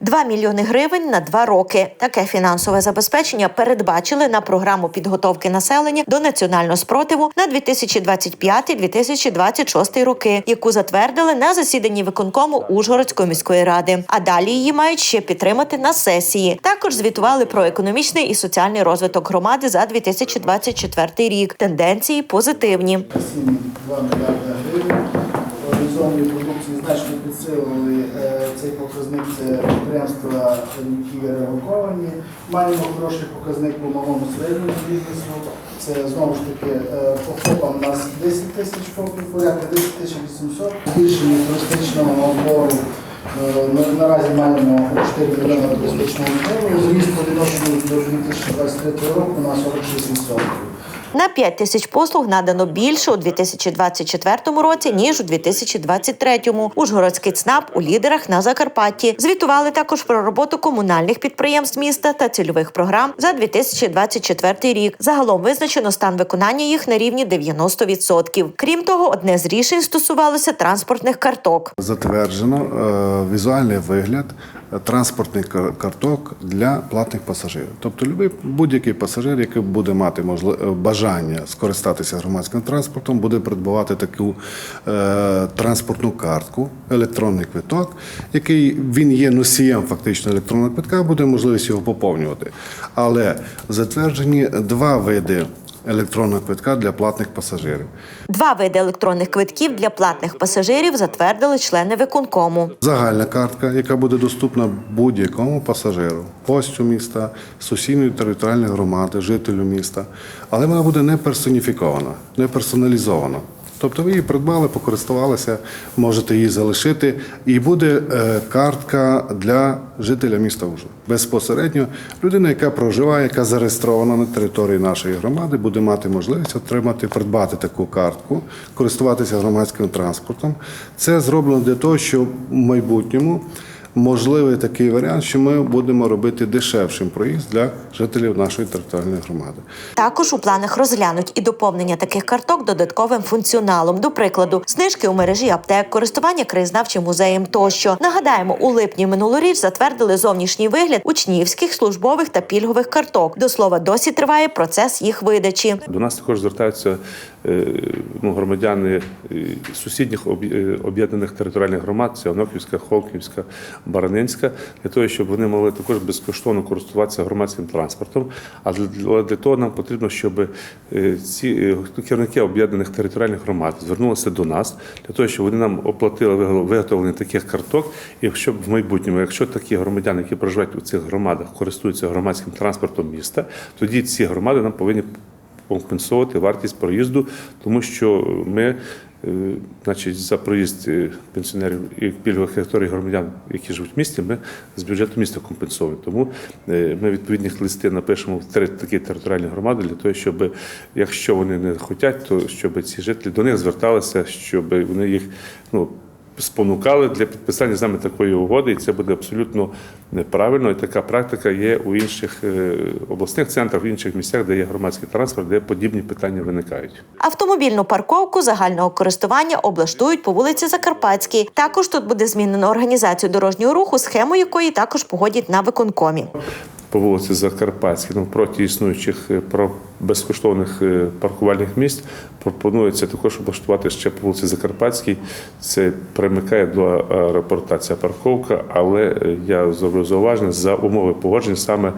2 мільйони гривень на два роки. Таке фінансове забезпечення передбачили на програму підготовки населення до національного спротиву на 2025-2026 роки, яку затвердили на засіданні виконкому Ужгородської міської ради. А далі її мають ще підтримати на сесії. Також звітували про економічний і соціальний розвиток громади за 2024 рік. Тенденції позитивні. 7,2 мільярда гривень. Організованої продукції значно підсилили е, цей показник. Це підприємства, які релоковані. Маємо хороший показник по малому середньому бізнесу. Це знову ж таки е, по ФОПам у нас 10 тисяч ФОПів, порядка 10 тисяч 800. Збільшення туристичного набору. Е, на- Наразі маємо 4 мільйони туристичного набору. Зріст по відношенню до 2023 року на 46%. На 5 тисяч послуг надано більше у 2024 році ніж у 2023. Ужгородський ЦНАП у лідерах на Закарпатті. Звітували також про роботу комунальних підприємств міста та цільових програм за 2024 рік. Загалом визначено стан виконання їх на рівні 90%. Крім того, одне з рішень стосувалося транспортних карток. Затверджено е, візуальний вигляд транспортних карток для платних пасажирів. Тобто будь-який пасажир, який буде мати е, бажання скористатися громадським транспортом, буде придбавати таку е, транспортну картку, електронний квиток, який він є носієм фактично електронного квитка, буде можливість його поповнювати. Але затверджені два види електронного квитка для платних пасажирів. Два види електронних квитків для платних пасажирів затвердили члени виконкому. Загальна картка, яка буде доступна будь-якому пасажиру, гостю міста, сусідньої територіальної громади, жителю міста, але вона буде не персоніфікована, не персоналізована. Тобто ви її придбали, покористувалися, можете її залишити, і буде е, картка для жителя міста Ужгород. Безпосередньо людина, яка проживає, яка зареєстрована на території нашої громади, буде мати можливість отримати, придбати таку картку, користуватися громадським транспортом. Це зроблено для того, щоб в майбутньому можливий такий варіант, що ми будемо робити дешевшим проїзд для жителів нашої територіальної громади. Також у планах розглянуть і доповнення таких карток додатковим функціоналом. До прикладу, знижки у мережі аптек, користування краєзнавчим музеєм тощо. Нагадаємо, у липні минулоріч затвердили зовнішній вигляд учнівських, службових та пільгових карток. До слова, досі триває процес їх видачі. До нас також звертаються е, ну, громадяни е, сусідніх е, об'єднаних територіальних громад, це Оноківська, Холківська, Баранинська, для того, щоб вони могли також безкоштовно користуватися громадським транспортом. А для, для того нам потрібно, щоб е, ці е, керівники об'єднаних територіальних громад звернулися до нас для того, щоб вони нам оплатили виготовлення таких карток, і щоб в майбутньому, якщо такі громадяни, які проживають у цих громадах, користуються громадським транспортом міста, тоді ці громади нам повинні компенсувати вартість проїзду, тому що ми, значить, за проїзд е, пенсіонерів і пільгових категорій громадян, які живуть в місті, ми з бюджету міста компенсуємо. Тому е, ми відповідні листи напишемо в три такі територіальні громади для того, щоб якщо вони не хочуть, то щоб ці жителі до них зверталися, щоб вони їх ну. Спонукали для підписання з нами такої угоди, і це буде абсолютно неправильно. І така практика є у інших е, обласних центрах, в інших місцях, де є громадський транспорт, де подібні питання виникають. Автомобільну парковку загального користування облаштують по вулиці Закарпатській. Також тут буде змінено організацію дорожнього руху, схему якої також погодять на виконкомі. По вулиці Закарпатській, навпроти існуючих е, безкоштовних е, паркувальних місць, пропонується також облаштувати ще по вулиці Закарпатській. Це примикає до аеропорта ця парковка, але е, я зроблю зауваження за умови погодження. Саме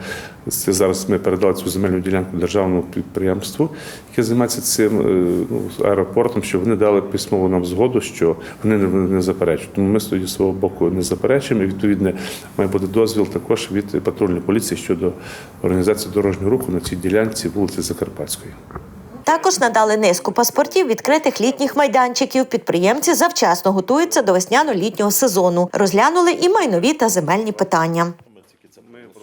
це зараз ми передали цю земельну ділянку державному підприємству, яке займається цим ну, аеропортом, щоб вони дали письмову нам згоду, що вони не, заперечують. Тому ми з свого боку не заперечуємо. І відповідно має бути дозвіл також від патрульної поліції щодо організації дорожнього руху на цій ділянці вулиці Закарпатської. Також надали низку паспортів відкритих літніх майданчиків. Підприємці завчасно готуються до весняно-літнього сезону. Розглянули і майнові та земельні питання.